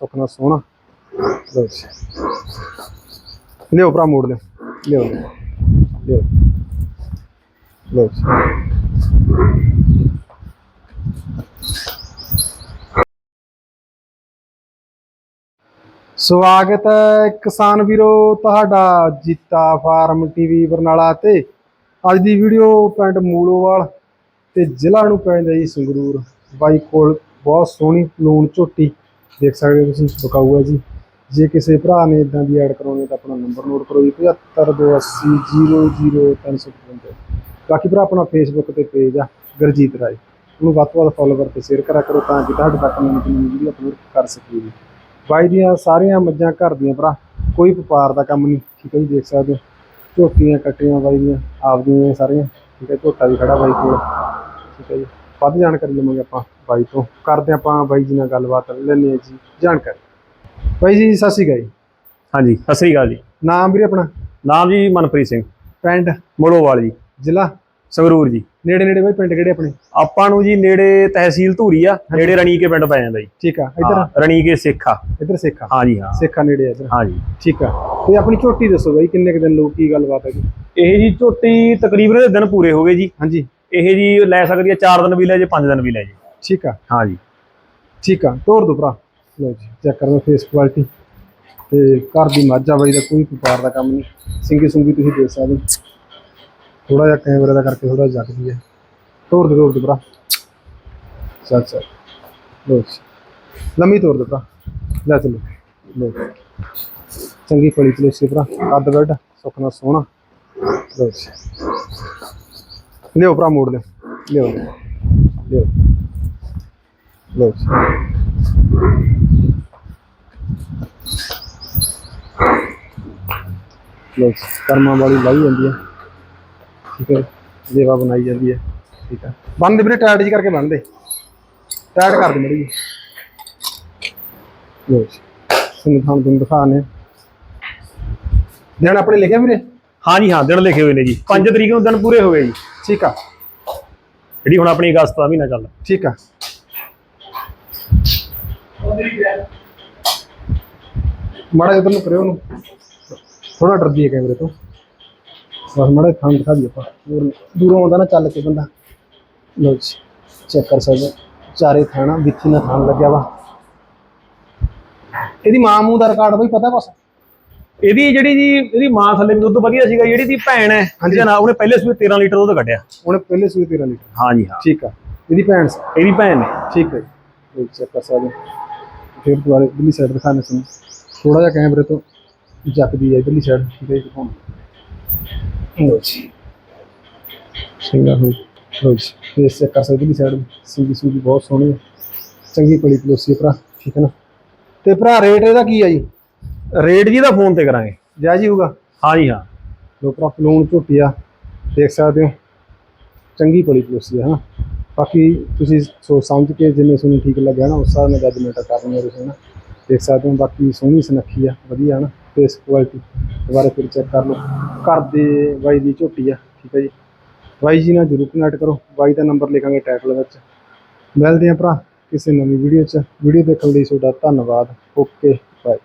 ਸੁਪਨਾ ਸੋਹਣਾ। ਲਿਓ ਭਰਾ, ਮੋੜ ਲਿਓ ਲਿਓ ਲਿਓ ਲਿਓ ਸਵਾਗਤ ਹੈ ਕਿਸਾਨ ਵੀਰੋ, ਤੁਹਾਡਾ ਜੀਤਾ ਫਾਰਮ ਟੀਵੀ ਬਰਨਾਲਾ ਤੇ। ਅੱਜ ਦੀ ਵੀਡੀਓ ਪਿੰਡ ਮੂਲੋਵਾਲ ਤੇ ਜ਼ਿਲ੍ਹਾ ਨੂੰ ਪੈਂਦਾ ਜੀ ਸੰਗਰੂਰ। ਬਾਈ ਕੋਲ ਬਹੁਤ ਸੋਹਣੀ ਲੂਣ ਝੋਟੀ ਦੇਖ ਸਕਦੇ ਹੋ ਤੁਸੀਂ ਬਕਾਊ ਹੈ ਜੀ। ਜੇ ਕਿਸੇ ਭਰਾ ਨੇ ਇਦਾਂ ਦੀ ਐਡ ਕਰਾਉਣੀ ਤਾਂ ਆਪਣਾ ਨੰਬਰ ਨੋਟ ਕਰੋ ਜੀ 7528000355 ਬਾਕੀ ਭਰਾ, ਆਪਣਾ ਫੇਸਬੁੱਕ ਤੇ ਪੇਜ ਆ, ਗੁਰਜੀਤ ਰਾਏ। ਉਹਨੂੰ ਵੱਧ ਤੋਂ ਵੱਧ ਫੋਲੋਵਰ ਤੇ ਸ਼ੇਅਰ ਕਰਿਆ ਕਰੋ ਤਾਂ ਕਿ ਤੁਹਾਡੇ ਤੱਕ ਨਵੀਂ ਤੋਂ ਨਵੀਂ ਵੀਡੀਓ ਅਪਲੋਡ ਕਰ ਸਕੀਏ ਜੀ। ਬਾਈ ਦੀਆਂ ਸਾਰੀਆਂ ਮੱਝਾਂ ਘਰ ਦੀਆਂ ਭਰਾ, ਕੋਈ ਵਪਾਰ ਦਾ ਕੰਮ ਨਹੀਂ, ਠੀਕ ਹੈ ਜੀ, ਦੇਖ ਸਕਦੇ ਹੋ। ਝੋਟੀਆਂ, ਕੱਟੀਆਂ ਬਾਈ ਦੀਆਂ, ਆਪਦੀਆਂ ਹੀ ਸਾਰੀਆਂ, ਠੀਕ ਹੈ, ਝੋਟਾ ਵੀ ਖੜਾ ਬਾਈ ਕੋਲ, ਠੀਕ ਹੈ ਜੀ। ਵੱਧ ਜਾਣਕਾਰੀ ਲਵਾਂਗੇ ਆਪਾਂ ਬਾਈ ਤੋਂ। ਕਰਦੇ ਆਪਾਂ ਬਾਈ ਜੀ ਨਾਲ ਗੱਲਬਾਤ ਲੈਣੇ ਜੀ ਜਾਣਕਾਰੀ। ਬਾਈ ਜੀ ਸਤਿ ਸ਼੍ਰੀ ਅਕਾਲ ਜੀ। ਹਾਂਜੀ ਸਤਿ ਸ੍ਰੀ ਅਕਾਲ ਜੀ। ਨਾਮ ਵੀਰੇ ਆਪਣਾ? ਨਾਮ ਜੀ ਮਨਪ੍ਰੀਤ ਸਿੰਘ। ਪਿੰਡ? ਮੋੜੋਵਾਲ ਜੀ। ਜ਼ਿਲ੍ਹਾ? ਸੰਗਰੂਰ ਜੀ। ਨੇੜੇ ਨੇੜੇ ਬਾਈ ਪਿੰਡ ਕਿਹੜੇ ਆਪਣੇ? ਆਪਾਂ ਨੂੰ ਜੀ ਨੇੜੇ ਤਹਿਸੀਲ ਧੂਰੀ ਆ ਨੇੜੇ ਰਣੀਕੇ ਪਿੰਡ ਪੈ ਜਾਂਦਾ ਜੀ। ਠੀਕ ਆ ਇੱਧਰ? ਹਾਂ, ਰਣੀਕੇ ਸਿੱਖ ਇੱਧਰ ਸੇਖਾ ਹਾਂ ਜੀ ਹਾਂ। ਸੇਖਾ ਨੇੜੇ ਆ ਇੱਧਰ। ਹਾਂ ਜੀ। ਠੀਕ ਆ। ਤੇ ਆਪਣੀ ਝੋਟੀ ਦੱਸੋ ਬਾਈ ਕਿੰਨੇ ਕੁ ਦਿਨ ਲੋਕ ਕੀ ਗੱਲਬਾਤ ਹੈ ਜੀ ਇਹ ਜੀ ਝੋਟੀ ਤਕਰੀਬਨ ਦਿਨ ਪੂਰੇ ਹੋ ਗਏ ਜੀ। ਹਾਂਜੀ। ਇਹ ਜੀ ਲੈ ਸਕਦੀ ਹੈ 4 ਦਿਨ ਵੀ ਲੈ ਜੇ 5 ਦਿਨ ਵੀ ਲੈ ਜੇ। ਠੀਕ ਆ। ਹਾਂ ਜੀ। ਠੀਕ ਆ। ਤੋਰ ਦੋ ਭਰਾ। ਲਓ ਜੀ ਚੈੱਕ ਕਰੋ ਫੇਸ ਕੁਆਲਿਟੀ ਤੇ ਘਰ ਦੀ ਮੱਝ ਬਾਈ ਦਾ ਕੋਈ ਵਪਾਰ ਦਾ ਕੰਮ ਨਹੀਂ। ਸਿੰਗੀ ਸੁੰਗੀ ਤੁਸੀਂ ਦੇਖ ਸਕਦੇ ਥੋੜਾ ਜਿਹਾ ਕੈਮਰੇ ਦਾ ਕਰਕੇ ਥੋੜਾ ਜਗਦੀ ਹੈ। ਤੋਰ ਦੇ ਤੋਰ ਦੇ ਭਰਾ। ਚੱਲ ਚੱਲ। ਜੀ। ਲੰਮੀ ਤੋਰ ਦੇ ਭਰਾ। ਲੈ ਚਲੋ। ਜੀ। ਚੰਗੀ ਪਲੀ ਚਲੋ ਸੀ ਭਰਾ। ਕੱਦ ਬੈਡ ਸੁਖਨਾ ਸੋਹਣਾ। ਜੀ। ਲਿਓ ਭਰਾ ਮੋੜ ਲਿਓ। ਲਿਓ। ਲਿਓ। ਲਓ। ਲੋ ਕਰਮਾਂ ਵਾਲੀ ਲਾਈ ਜਾਂਦੀ ਹੈ। ਠੀਕ ਹੈ। ਦੇਵਾ ਬਣਾਈ ਜਾਂਦੀ ਹੈ। ਠੀਕ ਹੈ। ਬੰਦ ਵੀਰੇ, ਟਾਇਟ ਜੀ ਕਰਕੇ ਬੰਨਦੇ ਟਾਇਟ ਕਰ ਦੇ ਮੜੀ ਲੋ ਜੀ ਤੁਹਾਨੂੰ ਤੁਹਾਨੂੰ ਦਿਖਾਣੇ ਦਿਨ ਆਪਣੇ ਲਿਖਿਆ ਵੀਰੇ। ਹਾਂ ਜੀ ਹਾਂ ਦਿਨ ਲਿਖੇ ਹੋਏ ਨੇ ਜੀ। 5 ਤਰੀਕ ਨੂੰ ਦਿਨ ਪੂਰੇ ਹੋ ਗਏ ਜੀ। ਠੀਕ ਆ। ਜਿਹੜੀ ਹੁਣ ਆਪਣੀ ਅਗਸਤ ਦਾ ਮਹੀਨਾ ਚੱਲ ਠੀਕ ਆ। ਮਾੜਾ ਜਿਹਾ ਨੂੰ ਕਰਿਓ ਨੂੰ ਥੋੜਾ ਡਰਦੀ ਹੈ ਕੈਮਰੇ ਤੋਂ। ਬਸ ਮਾੜਾ ਥਾਂ ਦਿਖਾ ਦੀ ਆਪਾਂ। ਦੂਰੋਂ ਆਉਂਦਾ ਨਾ ਚੱਲ ਕੇ ਬੰਦਾ। ਲੋ ਜੀ ਚੈੱਕ ਕਰ ਸਕਦੇ। ਚਾਰੇ ਥਾਣਾ ਵਿੱਥੀ ਨਾਲ ਥਾਣ ਲੱਗਿਆ ਵਾ। ਇਹਦੀ ਮਾਂ ਮੂੰਹ ਦਾ ਰਿਕਾਰਡ ਬਈ ਪਤਾ ਬਸ ਇਹਦੀ ਜਿਹੜੀ ਜੀ ਇਹਦੀ ਮਾਂ ਥੱਲੇ ਦੁੱਧ ਵਧੀਆ ਸੀਗਾ ਜਿਹੜੀ ਦੀ ਭੈਣ ਹੈ ਜਿਹਦਾ ਨਾਮ ਉਹਨੇ ਪਹਿਲੇ ਸੂਏ 13 ਲੀਟਰ ਦੁੱਧ ਕੱਢਿਆ। ਉਹਨੇ ਪਹਿਲੇ ਸੂਏ 13 ਲੀਟਰ। ਹਾਂ ਜੀ ਹਾਂ। ਠੀਕ ਆ। ਇਹਦੀ ਭੈਣ ਸੀ। ਇਹਦੀ ਭੈਣ ਨੇ ਠੀਕ ਹੈ ਜੀ। ਚੈੱਕ ਕਰ ਸਕਦੇ। ਫਿਰ ਦੁਬਾਰਾ ਇਧਰਲੀ ਸਾਈਡ ਦਿਖਾਣੇ ਸਾਨੂੰ ਥੋੜਾ ਜਿਹਾ ਕੈਮਰੇ ਤੋਂ ਜੱਕਦੀ ਹੈ ਇਧਰਲੀ ਸਾਈਡ ਠੀਕ ਹੈ ਜੀ ਦਿਖਾਉਣਾ ਲੋ ਜੀ। ਸਿੰਗਾ ਹੋ ਲੋ ਜੀ। ਫੇਸ ਚੈੱਕ ਕਰ ਸਕਦੇ ਇਧਰਲੀ ਸਾਈਡ ਸਿੰਗੀ ਸੂਗੀ ਬਹੁਤ ਸੋਹਣੀ ਹੈ। ਚੰਗੀ ਪਲੀ ਪਲੋਸੀ ਭਰਾ। ਠੀਕ ਹੈ ਨਾ। ਤੇ ਭਰਾ ਰੇਟ ਇਹਦਾ ਕੀ ਹੈ ਜੀ? ਰੇਟ ਜੀ ਦਾ ਫੋਨ ਤੇ ਕਰਾਂਗੇ। ਜਾਇਜ਼ ਹੀ ਹੋਊਗਾ। ਹਾਂ ਜੀ ਹਾਂ। ਲੋ ਭਰਾ ਪਲੂਣ ਝੋਟੀ ਆ ਦੇਖ ਸਕਦੇ ਹੋ। ਚੰਗੀ ਪਲੀ ਪਲੋਸੀ ਹੈ ਹਨਾ। ਬਾਕੀ ਤੁਸੀਂ ਸੋਚ ਸਮਝ ਕੇ ਜਿੰਨੇ ਤੁਹਾਨੂੰ ਠੀਕ ਲੱਗਿਆ ਨਾ ਉਸ ਹਿਸਾਬ ਨਾਲ ਜੱਜਮੈਂਟ ਕਰਨੀ ਹੈ ਤੁਸੀਂ ਨਾ ਦੇਖ ਸਕਦੇ ਹੋ ਬਾਕੀ ਸੋਹਣੀ ਸੁਨੱਖੀ ਆ ਵਧੀਆ ਹੈ ਨਾ ਫੇਸ ਕੁਆਲਿਟੀ ਦੁਬਾਰਾ ਫਿਰ ਚੈੱਕ ਕਰ ਲਓ। ਘਰ ਦੇ ਬਾਈ ਦੀ ਝੋਟੀ ਆ ਠੀਕ ਹੈ ਜੀ। ਬਾਈ ਜੀ ਨਾਲ ਜਰੂਰ ਕਨੈਕਟ ਕਰੋ। ਬਾਈ ਦਾ ਨੰਬਰ ਲਿਖਾਂਗੇ ਟਾਈਟਲ ਵਿੱਚ। ਮਿਲਦੇ ਆ ਭਰਾ ਕਿਸੇ ਨਵੀਂ ਵੀਡੀਓ 'ਚ। ਵੀਡੀਓ ਦੇਖਣ ਲਈ ਤੁਹਾਡਾ ਧੰਨਵਾਦ। Okay bye